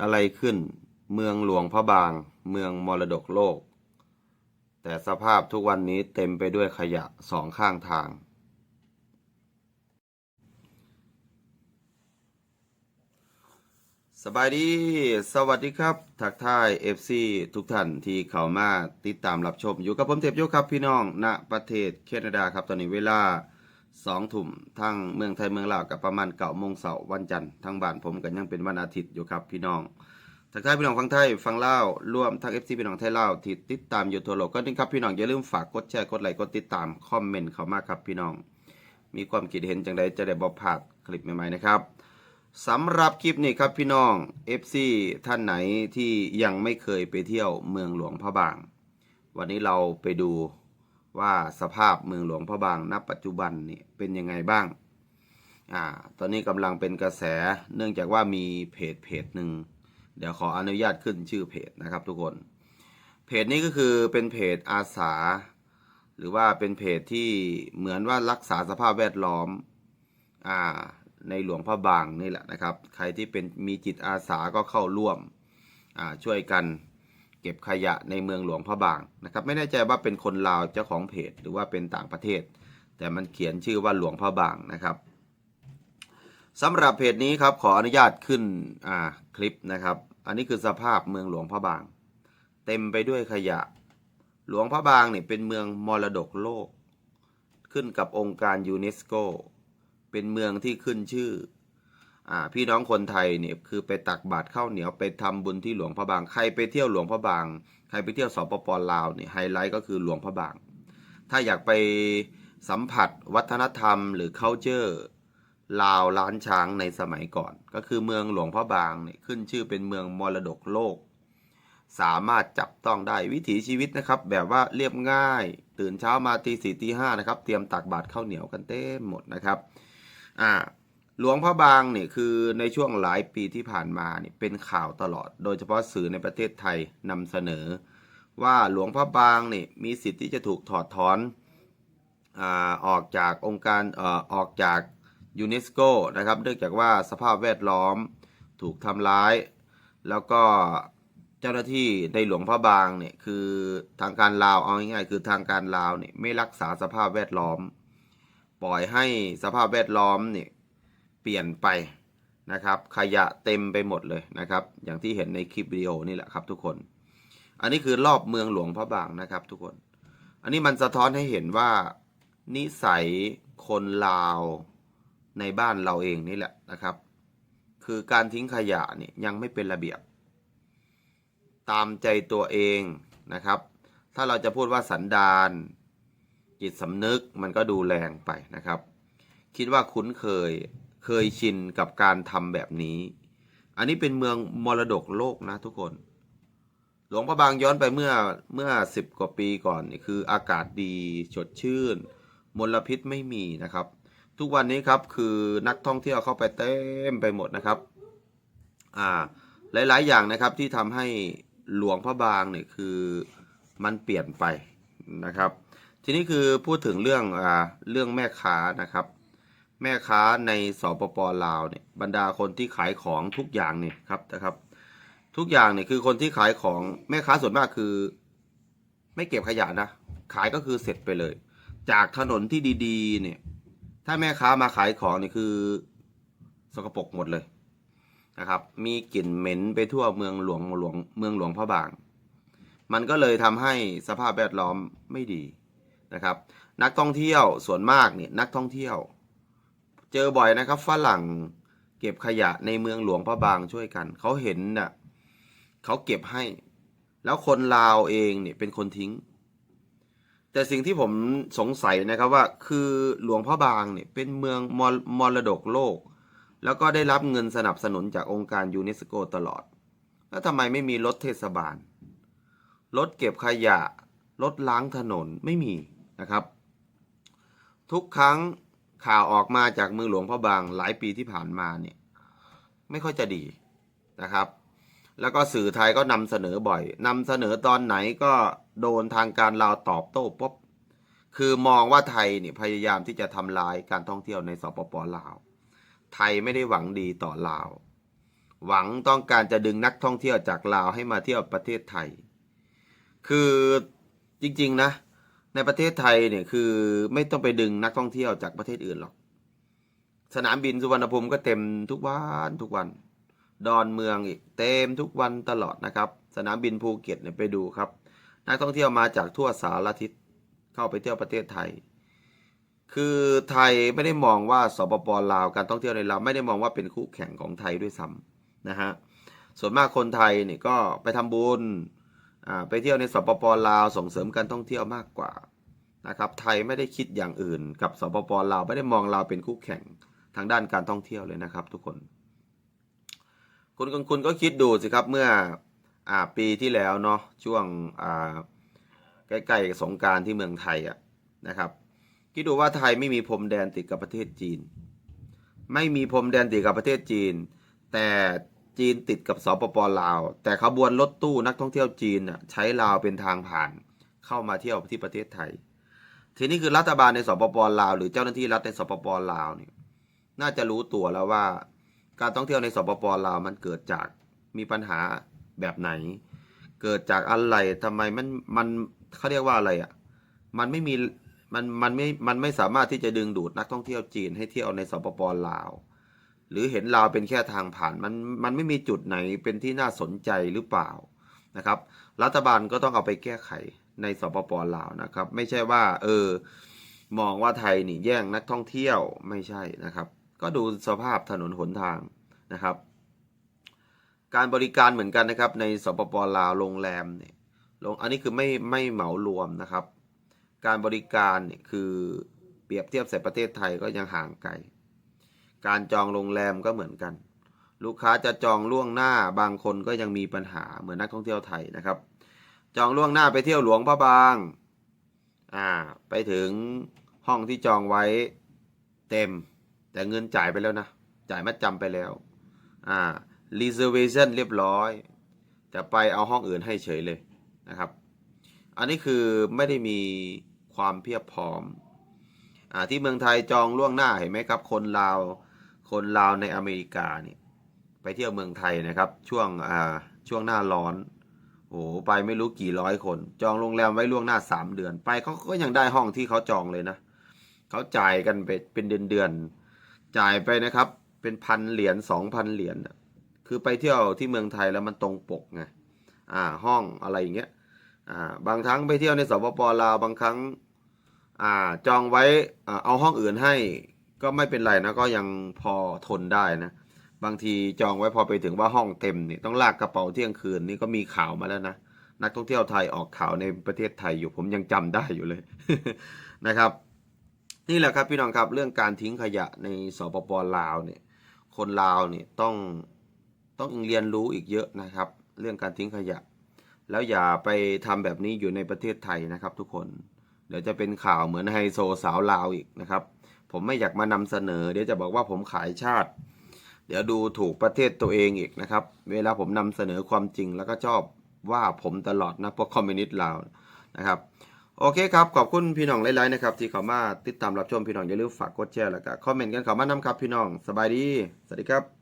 อะไรขึ้น เมืองหลวงพระบาง เมืองมรดกโลก แต่สภาพทุกวันนี้เต็มไปด้วยขยะสองข้างทาง สบายดี สวัสดีครับ ทักทาย FC ทุกท่านที่เข้ามาติดตามรับชม อยู่กับผมเทพโยครับพี่น้องณประเทศแคนาดาครับตอนนี้เวลา สองทุ่มทั้งเมืองไทยเมืองลาวกับประมาณเก้าโมงเสาร์วันจันทร์ทั้งบ้านผมกันยังเป็นวันอาทิตย์อยู่ครับพี่น้องทักทายพี่น้องฟังไทยฟังเล่าร่วมทั้ง FC พี่น้องไทยเล่าที่ติดตามอยู่ทั่วโลกก็นี่ครับพี่น้องอย่าลืมฝากกดแชร์กดไลค์กดติดตามคอมเมนต์เขามากครับพี่น้อง มีความคิดเห็นจังใดจะได้บอกพลาดคลิปใหม่ๆนะครับสำหรับคลิปนี้ครับพี่น้อง FC ท่านไหนที่ยังไม่เคยไปเที่ยวเมืองหลวงพระบาง วันนี้เราไปดู ว่าสภาพเมืองหลวงพระบางณปัจจุบันนี่เป็นยังไงบ้างอ่าตอนนี้กำลังเป็นกระแสเนื่องจากว่ามีเพจเพจหนึ่งเดี๋ยวขออนุญาตขึ้นชื่อเพจนะครับทุกคน เพจนี้ก็คือเป็นเพจอาสา หรือว่าเป็นเพจที่เหมือนว่ารักษาสภาพแวดล้อมอ่าในหลวงพระบางนี่แหละนะครับ ใครที่เป็นมีจิตอาสาก็เข้าร่วมอ่าช่วยกัน เก็บขยะในเมืองหลวงพระบางนะครับไม่แน่ใจว่าเป็นคนลาวเจ้าของเพจหรือว่าเป็นต่างประเทศ แต่มันเขียนชื่อว่าหลวงพระบางนะครับสำหรับเพจนี้ครับขออนุญาตขึ้นคลิปนะครับ อันนี้คือสภาพเมืองหลวงพระบาง เต็มไปด้วยขยะ หลวงพระบางเนี่ยเป็นเมืองมรดกโลก ขึ้นกับองค์การยูเนสโก เป็นเมืองที่ขึ้นชื่อ พี่น้องคนไทยเนี่ยคือไปตักบาตรข้าวเหนียวไปทำบุญที่หลวงพระบาง ใครไปเที่ยวหลวงพระบาง ใครไปเที่ยวสปปลาวเนี่ยไฮไลท์ก็คือหลวงพระบาง ถ้าอยากไปสัมผัสวัฒนธรรมหรือ culture ลาวล้านช้างในสมัยก่อน ก็คือเมืองหลวงพระบางเนี่ยขึ้นชื่อเป็นเมืองมรดกโลก สามารถจับต้องได้วิถีชีวิตนะครับ แบบว่าเรียบง่าย ตื่นเช้ามาตีสี่ตีห้านะครับ เตรียมตักบาตรข้าวเหนียวกันเต็มหมดนะครับอ่า หลวงพระบางเนี่ยคือในช่วงหลายปีที่ผ่านมาเนี่ยเป็นข่าวตลอด โดยเฉพาะสื่อในประเทศไทยนำเสนอ ว่าหลวงพระบางเนี่ยมีสิทธิ์ที่จะถูกถอดถอนอาออกจากองค์การเอ่อออกจากยูเนสโกนะครับเนื่องจากว่าสภาพแวดล้อมถูกทำร้าย แล้วก็เจ้าหน้าที่ในหลวงพระบางเนี่ยคือทางการลาวเอาง่ายๆคือทางการลาวเนี่ยไม่รักษาสภาพแวดล้อม ปล่อยให้สภาพแวดล้อมเนี่ย เปลี่ยนไปนะครับ ขยะเต็มไปหมดเลยนะครับ อย่างที่เห็นในคลิปวิดีโอนี่แหละครับทุกคน อันนี้คือรอบเมืองหลวงพระบางนะครับทุกคน อันนี้มันสะท้อนให้เห็นว่านิสัยคนลาวในบ้านเราเองนี่แหละนะครับ คือการทิ้งขยะเนี่ยยังไม่เป็นระเบียบ ตามใจตัวเองนะครับ ถ้าเราจะพูดว่าสันดานจิตสำนึกมันก็ดูแรงไปนะครับ คิดว่าคุ้นเคย เคยชินกับการทำแบบนี้ อันนี้เป็นเมืองมรดกโลกนะทุกคน หลวงพระบางย้อนไปเมื่อเมื่อสิบกว่าปีก่อนนี่คืออากาศดีสดชื่น มลพิษไม่มีนะครับ ทุกวันนี้ครับคือนักท่องเที่ยวเข้าไปเต็มไปหมดนะครับ อ่า หลาย ๆ อย่างนะครับที่ทำให้หลวงพระบางเนี่ยคือมันเปลี่ยนไปนะครับ ทีนี้คือพูดถึงเรื่องอ่าเรื่องแม่ค้านะครับ แม่ค้าในสปปลาวเนี่ยบรรดาคนที่ขายของทุกอย่างเนี่ยครับนะครับ ทุกอย่างเนี่ยคือคนที่ขายของแม่ค้าส่วนมากคือ ไม่เก็บขยะนะขายก็คือเสร็จไปเลย จากถนนที่ดีๆ เนี่ย ถ้าแม่ค้ามาขายของเนี่ยคือสกปรกหมดเลยนะครับ มีกลิ่นเหม็นไปทั่วเมืองหลวงหลวงเมืองหลวงพระบาง มันก็เลยทำให้สภาพแวดล้อมไม่ดีนะครับ นักท่องเที่ยวส่วนมากเนี่ยนักท่องเที่ยว เจอบ่อยนะครับฝรั่งเก็บขยะในเมืองหลวงพระบางช่วยกัน เขาเห็นน่ะเขาเก็บให้ แล้วคนลาวเองเนี่ยเป็นคนทิ้ง แต่สิ่งที่ผมสงสัยนะครับว่าคือหลวงพระบางเนี่ยเป็นเมืองมรมรดกโลก แล้วก็ได้รับเงินสนับสนุนจากองค์การยูเนสโกตลอด แล้วทำไมไม่มีรถเทศบาล รถเก็บขยะ รถล้างถนนไม่มีนะครับ ทุกครั้ง ข่าวออกมาจากมือหลวงพระบางหลายปีที่ผ่านมาเนี่ยไม่ค่อยจะดีนะครับ แล้วก็สื่อไทยก็นำเสนอบ่อยนำเสนอตอนไหนก็โดนทางการลาวตอบโต้ป๊บคือมองว่าไทยเนี่ยพยายามที่จะทำลายการท่องเที่ยวในสปปลาว ไทยไม่ได้หวังดีต่อลาว หวังต้องการจะดึงนักท่องเที่ยวจากลาวให้มาเที่ยวประเทศไทย คือจริง ๆ นะ ในประเทศไทยเนี่ยคือไม่ต้องไปดึงนักท่องเที่ยวจากประเทศอื่นหรอก สนามบินสุวรรณภูมิก็เต็มทุกวันทุกวัน ดอนเมืองอีกเต็มทุกวันตลอดนะครับ สนามบินภูเก็ตเนี่ยไปดูครับ นักท่องเที่ยวมาจากทั่วสารทิศเข้าไปเที่ยวประเทศไทย คือไทยไม่ได้มองว่าสปปลาวการท่องเที่ยวในลาวไม่ได้มองว่าเป็นคู่แข่งของไทยด้วยซ้ำนะฮะ ส่วนมากคนไทยเนี่ยก็ไปทำบุญ ไปเที่ยวในสปปลาวส่งเสริมการท่องเที่ยวมากกว่านะครับไทยไม่ได้คิดอย่างอื่น กับสปปลาวไม่ได้มองลาวเป็นคู่แข่งทางด้านการท่องเที่ยวเลยนะครับ ทุกคน คุณคุณคุณก็คิดดูสิครับเมื่ออปีที่แล้วเนาะช่วงใกล้ๆสงการที่เมืองไทยอะนะครับ คิดดูว่าไทยไม่มีพรมแดนติดกับประเทศจีน ไม่มีพรมแดนติดกับประเทศจีน แต่ จีนติดกับสปปลาว แต่ขบวนรถตู้นักท่องเที่ยวจีนน่ะใช้ลาวเป็นทางผ่านเข้ามาเที่ยวที่ประเทศไทย ทีนี้คือรัฐบาลในสปปลาว หรือเจ้าหน้าที่รัฐในสปปลาวเนี่ยน่าจะรู้ตัวแล้วว่า การท่องเที่ยวในสปปลาวมันเกิดจากมีปัญหาแบบไหน เกิดจากอะไรทำไมมันมันเขาเรียกว่าอะไรอะมันไม่มีมันมันไม่มันไม่สามารถที่จะดึงดูดนักท่องเที่ยวจีนให้เที่ยวในสปปลาว หรือเห็นลาวเป็นแค่ทางผ่านมันมันไม่มีจุดไหนเป็นที่น่าสนใจหรือเปล่านะครับ รัฐบาลก็ต้องเอาไปแก้ไขในสปปลาวนะครับ ไม่ใช่ว่า เออ มองว่าไทยนี่แย่งนักท่องเที่ยวไม่ใช่นะครับ ก็ดูสภาพถนนหนทางนะครับ การบริการเหมือนกันนะครับ ในสปปลาวโรงแรมเนี่ยลงอันนี้คือไม่ไม่เหมารวมนะครับ การบริการเนี่ยคือเปรียบเทียบใส่ประเทศไทยก็ยังห่างไกล การจองโรงแรมก็เหมือนกัน ลูกค้าจะจองล่วงหน้าบางคนก็ยังมีปัญหาเหมือนนักท่องเที่ยวไทยนะครับ จองล่วงหน้าไปเที่ยวหลวงพระบางอ่าไปถึงห้องที่จองไว้เต็ม แต่เงินจ่ายไปแล้วนะ จ่ายมัดจำไปแล้วอ่า reservation เรียบร้อย แต่ไปเอาห้องอื่นให้เฉยเลยนะครับ อันนี้คือไม่ได้มีความเพียบพร้อมอ่าที่เมืองไทยจองล่วงหน้าเห็นไหมครับ คนลาว คนลาวในอเมริกาเนี่ยไปเที่ยวเมืองไทยนะครับ ช่วงอ่าช่วงหน้าร้อนโอ้โหไปไม่รู้กี่ร้อยคน จองโรงแรมไว้ล่วงหน้าสามเดือน ไปเขาก็ยังได้ห้องที่เขาจองเลยนะเขาจ่ายกันไปเป็นเดือนเดือนจ่ายไปนะครับ เป็นพันเหรียญสองพันเหรียญคือไปเที่ยวที่เมืองไทยแล้วมันตรงปกไงอ่าห้องอะไรอย่างเงี้ยอ่าบางครั้งไปเที่ยวในสปปลาวบางครั้งอ่าจองไว้อ่าเอาห้องอื่นให้ ก็ไม่เป็นไรนะก็ยังพอทนได้นะ บางทีจองไว้พอไปถึงว่าห้องเต็มนี่ต้องลากกระเป๋าเที่ยงคืนนี่ก็มีข่าวมาแล้วนะนักท่องเที่ยวไทยออกข่าวในประเทศไทยอยู่ผมยังจำได้อยู่เลยนะครับ นี่แหละครับพี่น้องครับเรื่องการทิ้งขยะในสปปลาวเนี่ย คนลาวเนี่ยต้องต้องเรียนรู้อีกเยอะนะครับ เรื่องการทิ้งขยะ แล้วอย่าไปทำแบบนี้อยู่ในประเทศไทยนะครับ ทุกคน เดี๋ยวจะเป็นข่าวเหมือนไฮโซสาวลาวอีกนะครับ ผมไม่อยากมานำเสนอ เดี๋ยวจะบอกว่าผมขายชาติ เดี๋ยวดูถูกประเทศตัวเองอีกนะครับ เวลาผมนำเสนอความจริงแล้วก็ชอบว่าผมตลอดนะพวกคอมมิวนิสต์ลาวนะครับโอเคครับ ขอบคุณพี่น้องหลายๆนะครับ ที่เข้ามาติดตามรับชมพี่น้องอย่าลืมฝากกดแชร์แล้วก็คอมเมนต์กันเข้ามานำครับพี่น้องสบายดี สวัสดีครับ